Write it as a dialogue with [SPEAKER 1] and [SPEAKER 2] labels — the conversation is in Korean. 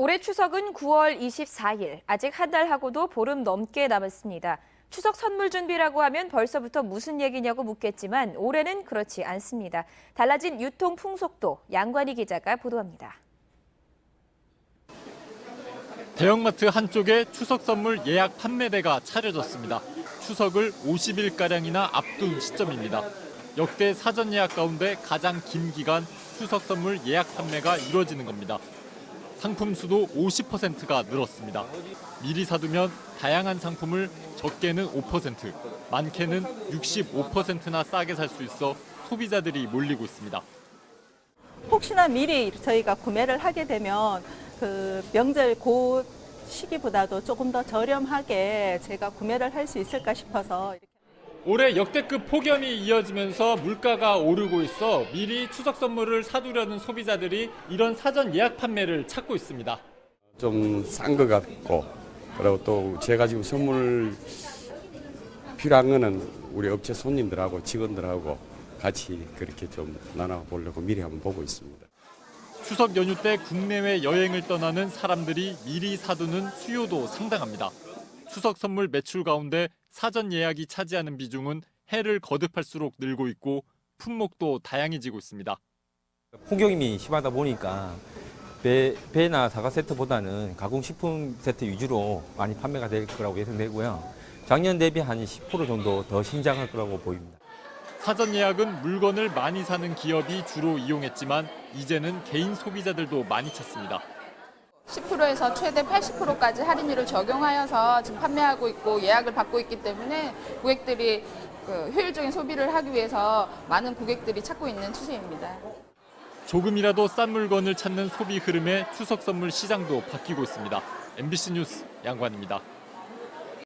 [SPEAKER 1] 올해 추석은 9월 24일. 아직 한 달하고도 보름 넘게 남았습니다. 추석 선물 준비라고 하면 벌써부터 무슨 얘기냐고 묻겠지만 올해는 그렇지 않습니다. 달라진 유통 풍속도 양관희 기자가 보도합니다.
[SPEAKER 2] 대형마트 한쪽에 추석 선물 예약 판매대가 차려졌습니다. 추석을 50일가량이나 앞둔 시점입니다. 역대 사전 예약 가운데 가장 긴 기간 추석 선물 예약 판매가 이루어지는 겁니다. 상품 수도 50%가 늘었습니다. 미리 사두면 다양한 상품을 적게는 5%, 많게는 65%나 싸게 살 수 있어 소비자들이 몰리고 있습니다.
[SPEAKER 3] 혹시나 미리 저희가 구매를 하게 되면 그 명절 그 시기보다도 조금 더 저렴하게 제가 구매를 할 수 있을까 싶어서 이렇게
[SPEAKER 2] 올해 역대급 폭염이 이어지면서 물가가 오르고 있어 미리 추석 선물을 사두려는 소비자들이 이런 사전 예약 판매를 찾고 있습니다.
[SPEAKER 4] 좀 싼 것 같고 그리고 또 제가 지금 선물 필요한 거는 우리 업체 손님들하고 직원들하고 같이 그렇게 좀 나눠보려고 미리 한번 보고 있습니다.
[SPEAKER 2] 추석 연휴 때 국내외 여행을 떠나는 사람들이 미리 사두는 수요도 상당합니다. 추석 선물 매출 가운데 사전 예약이 차지하는 비중은 해를 거듭할수록 늘고 있고 품목도 다양해지고 있습니다.
[SPEAKER 5] 폭염이 심하다 보니까 배, 배나 사과 세트보다는 가공식품 세트 위주로 많이 판매가 될 거라고 예상되고요. 작년 대비 한 10% 정도 더 신장할 거라고 보입니다.
[SPEAKER 2] 사전 예약은 물건을 많이 사는 기업이 주로 이용했지만 이제는 개인 소비자들도 많이 찾습니다.
[SPEAKER 6] 10%에서 최대 80%까지 할인율을 적용하여서 지금 판매하고 있고 예약을 받고 있기 때문에 고객들이 그 효율적인 소비를 하기 위해서 많은 고객들이 찾고 있는 추세입니다.
[SPEAKER 2] 조금이라도 싼 물건을 찾는 소비 흐름에 추석 선물 시장도 바뀌고 있습니다. MBC 뉴스 양관입니다.